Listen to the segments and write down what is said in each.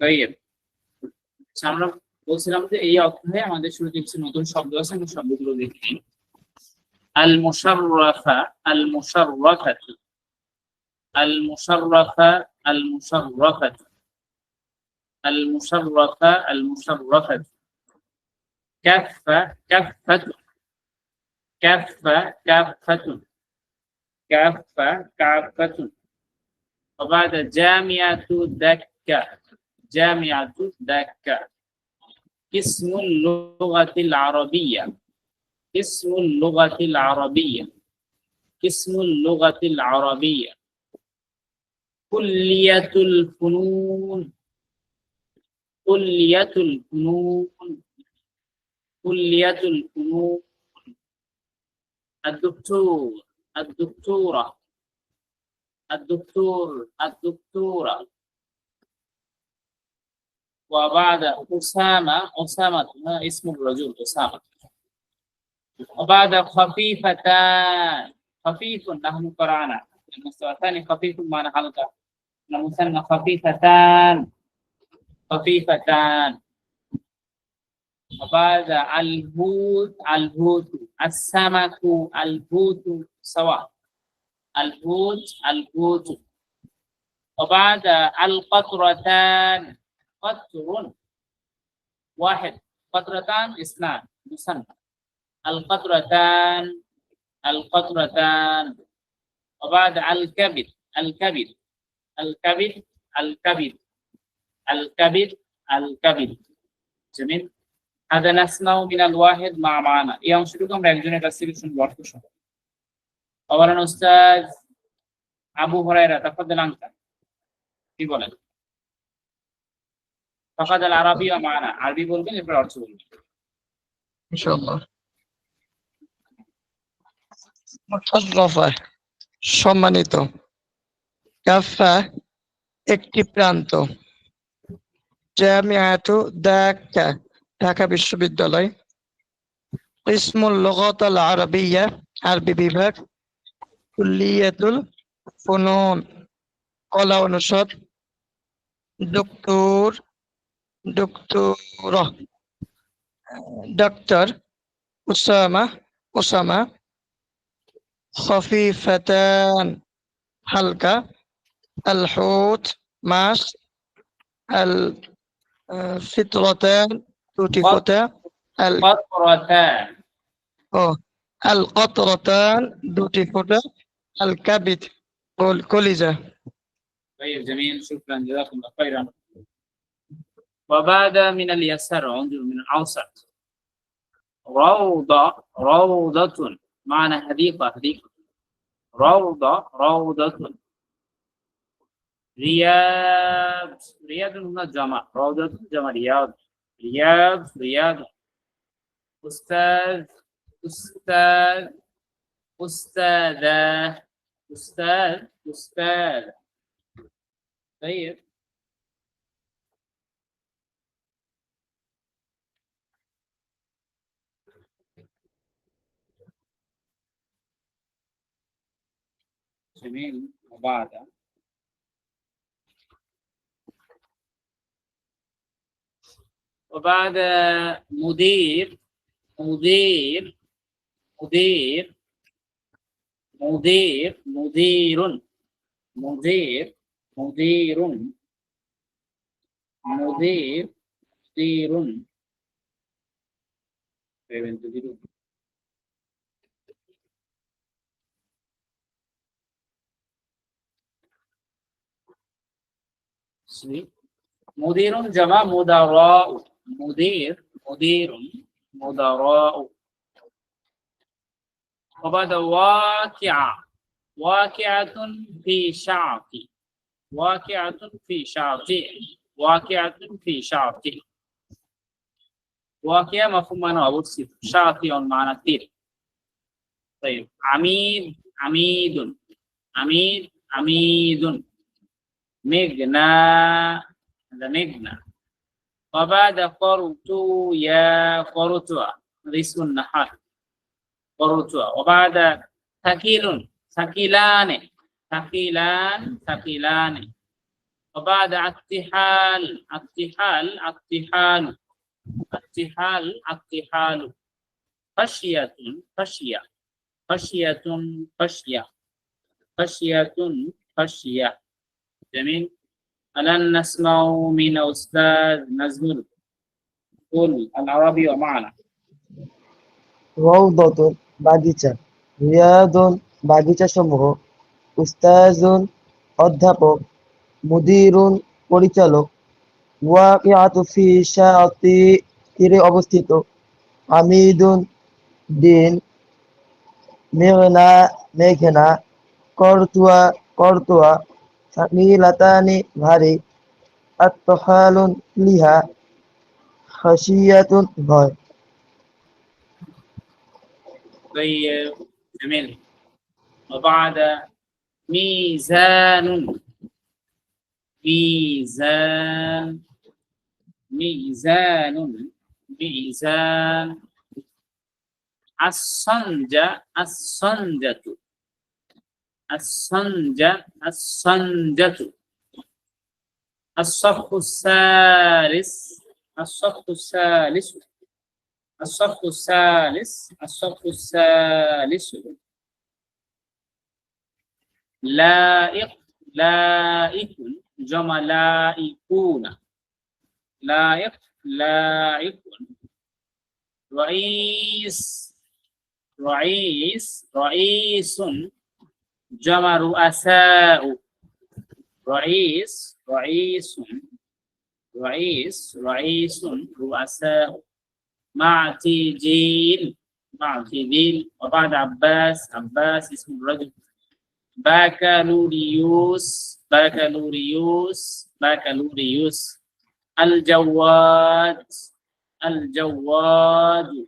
طيب আচ্ছা, আমরা বলছিলাম যে এই অধ্যায়ে আমাদের শুরুতে কিছু নতুন শব্দ আছে আমি শব্দগুলো দেখে নিই আল মুশাররাফা আল মুশাররাফাত আল মুশাররাফা আল মুশাররাফাত আল মুশাররাফা আল মুশাররাফাত কাফা কাফাত কাফা কাফাত কাফা কাফাত وبعد جامعة دكة جامعة دكة. اسم اللغة العربية. اسم اللغة العربية. اسم اللغة العربية. كلية الفنون. كلية الفنون. كلية الفنون. الدكتور. الدكتورة. الدكتور. الدكتورة. وبعد أسامة أسامة ما اسم الرجل؟ أسامة. وبعد خفيفتان. خفيف نحن قرأنا. المستوى الثاني خفيف معنى حلقة المثنى خفيفتان. خفيفتان. وبعد الهوت الهوت السمك الهوت سواء الهوت الهوت وبعد القطرتان. قطر واحد قطرتان اثنان مثنى القطرتان القطرتان وبعد الكبد الكبد الكبد الكبد الكبد الكبد جميل هذا نسمع من الواحد مع معنى এই অংশটুকু আমরা একজনের কাছ থেকে শুনবো অর্থ সহ أولا أستاذ আবু হুরায়রা তাফাদ্দাল আনকা কি বলেন ফাকাদ আল আরবি মানা, আরবি বলবেন, এরপর অর্থ বলবেন। ইনশাআল্লাহ। সম্মানিত কাফা একটি প্রান্ত, জামিআতু ঢাকা ঢাকা বিশ্ববিদ্যালয়, ইসমুল লুগাত আল আরবিয়া, আরবি বিভাগ, কুল্লিয়াতুল ফুনুন, কলা অনুষদ ডক্টর دكتورة دكتور أسامة أسامة خفيفتان حلقة الحوت ماس الفطرتان توتيفتان القطرتان القطرتان دوتيكوتا الكبد والكلزة طيب جميل شكرا جزاكم الله خيرا. وبعد من اليسار انظر من الأوسط. روضة روضة. معنى حديقة حديقة روضة روضة. رياض رياض هنا جمع. روضة جمع رياض. رياض رياض. أستاذ أستاذ. أستاذة. أستاذ أستاذ. طيب. جميل وبعد وبعد مدير مدير مدير مدير مدير مدير مدير مدير مدير. طيب تدير مدير جمع مدراء مدير مدير مدراء وبعد واقعة واقعة في شعبي واقعة في شعبي واقعة في شعبي واقعة مفهوم معنى أبوسي شعبي معنى تير طيب عميد عميد عميد عميد مغنى هذا مغنى. وبعد قرط يا هذا اسم النحر قرط وبعد ثقيل. ثقيلان. ثقيلان ثقيلان. وبعد التحال التحال التحال التحال التحال خشية خشية. خشية خشية. خشية خشية. جميل ألن نسمع من أستاذ نزل قل العربي ومعنا রৌদতুন বাগিচা রিয়াদুন বাগিচা সমূহ উস্তাজুন অধ্যাপক মুদিরুন পরিচালক ওয়াকিআতু ফি শাতি তীরে অবস্থিত আমিদুন দিন মেঘনা মেঘনা করতুয়া করতুয়া সামিলাতানি ভারী আত্তহালুন লিহা খাসিয়াতুন ভয় طيب جميل وبعد ميزان ميزان ميزان ميزان الصنجة الصنجة الصنجة الصنجة. الصف الثالث الصف الثالث. الصف الثالث. الصف الثالث. لائق لائق جمع لائقون. لائق لائق. رئيس رئيس رئيس. جمع رؤساء رئيس رئيس رئيس رئيس رؤساء. معتجيل معتجيل وبعد عباس عباس اسم الرجل. بكالوريوس بكالوريوس بكالوريوس الجواد الجواد.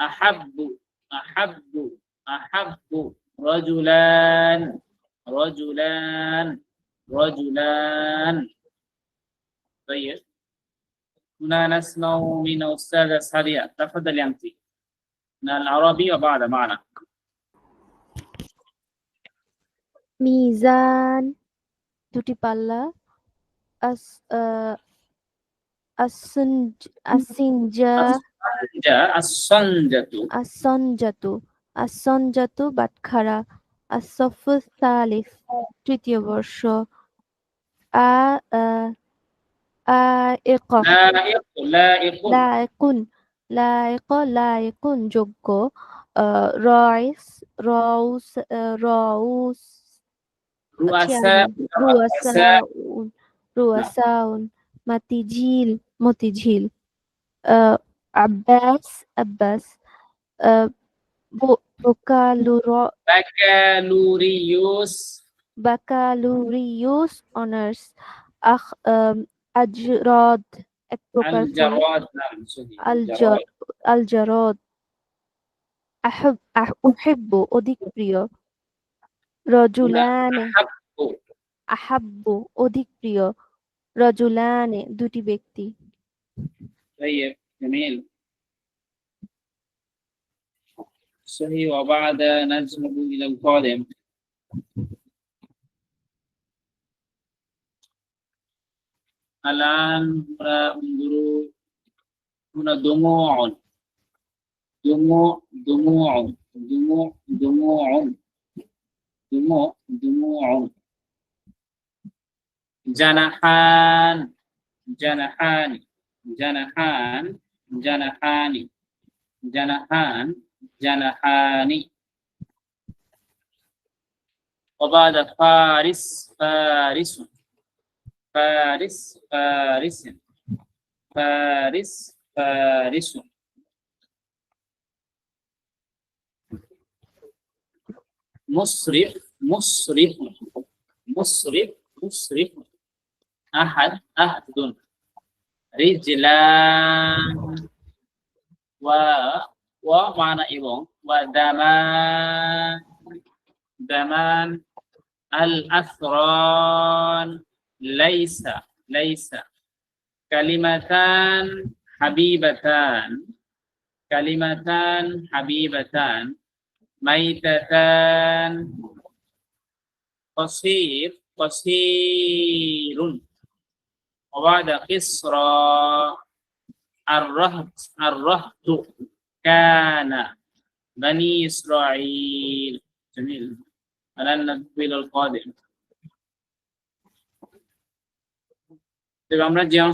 أحب أحب أحب. رجلان رجلان رجلان طيب هنا نسمع من أستاذة سارية تفضل أنت من العربي وبعد معنا মিজান দুটি পাল্লা আস আহ, আসঞ্জ আসিনজা جاء الصنجة আসঞ্জাতু আসঞ্জাতু বাটখারা আসফুল সালিফ তৃতীয় বর্ষ। আ লায়কুন লায়ক লায়কুন যোগ্য। রয়েস রউস রউস। রুয়াসাউন Motijheel Motijheel. Abbas Abbas. আহ, বো- বোকালুর بكالوريوس বাকালুরিউস অনার্স আখ আম, আজরাদ এক প্রকার ফুল الجراد نعم صحيح الجر الجراد أحب أح أحب অধিক প্রিয় রজুলানে أحب আহাব্বু অধিক প্রিয় রজুলানে দুটি ব্যক্তি طيب جميل صحيح وبعد نذهب إلى القادم. الآن هنا انظروا هنا دموع. دموع دموع دموع دموع. دموع دموع. جنحان جنحان جنحان جنحان جنحان جنحان وبعد فارس فارس فارس فارس فارس فارس. مسرف مسرف مسرف مسرف أحد أحد. رجلان. و ومعنى এবং ودمان دمان الأثران. ليس ليس. كلمتان حبيبتان. كلمتان حبيبتان. ميتتان. قصير قصير. وبعد قصرى الرهط الرهط. كان بني إسرائيل جميل الآن ندخل إلى القادم তবে আমরা যে অংশ